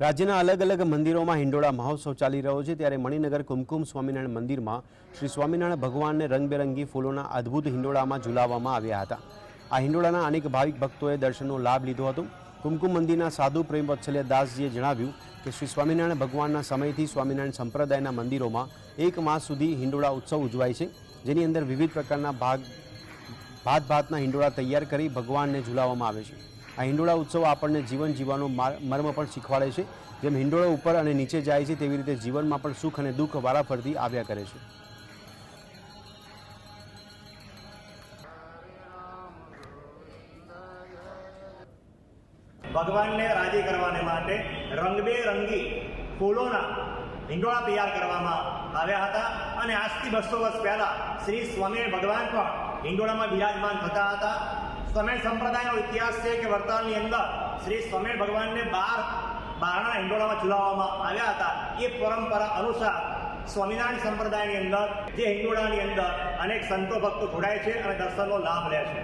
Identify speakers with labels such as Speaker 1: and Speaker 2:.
Speaker 1: રાજ્યના અલગ અલગ મંદિરોમાં હિંડોળા મહોત્સવ ચાલી રહ્યો છે ત્યારે મણિનગર કુમકુમ સ્વામિનારાયણ મંદિરમાં શ્રી સ્વામિનારાયણ ભગવાનને રંગબેરંગી ફૂલોના અદ્ભુત હિંડોળામાં ઝુલાવવામાં આવ્યા હતા. આ હિંડોળાના અનેક ભાવિક ભક્તોએ દર્શનનો લાભ લીધો હતો. કુમકુમ મંદિરના સાધુ પ્રેમ વત્સલ્ય દાસજીએ જણાવ્યું કે શ્રી સ્વામિનારાયણ ભગવાનના સમયથી સ્વામિનારાયણ સંપ્રદાયના મંદિરોમાં એક માસ સુધી હિંડોળા ઉત્સવ ઉજવાય છે. જેની અંદર વિવિધ પ્રકારના ભાગ ભાત ભાતના હિંડોળા તૈયાર કરી ભગવાનને ઝુલાવવામાં આવે છે. આ હિંડોળા ઉત્સવ આપણને જીવન જીવવાનો માર- મર્મ પણ શીખવાડે છે. જેમ હિંડોળો ઉપર અને નીચે જાય છે, તેવી રીતે જીવનમાં પણ સુખ અને દુઃખ વારાફરતી આવ્યા કરે છે.
Speaker 2: ભગવાનને રાજી કરવાને માટે રંગબેરંગી ફૂલોના હિંડોળા તૈયાર કરવામાં આવ્યા હતા અને આજથી બસો વર્ષ પહેલા શ્રી સ્વામી ભગવાન પણ હિંડોળામાં બિરાજમાન થતા હતા. સ્વામી સંપ્રદાયનો ઇતિહાસ છે કે વર્તમાનની અંદર શ્રી સ્વામી ભગવાનને બાર, બારણા હિંડોળામાં ઝુલાવવામાં આવ્યા હતા. એ પરંપરા અનુસાર સ્વામિનારાયણ સંપ્રદાયની અંદર, જે હિંડોળાની અંદર અનેક સંતો ભક્તો જોડાય છે અને દર્શનનો લાભ લે છે.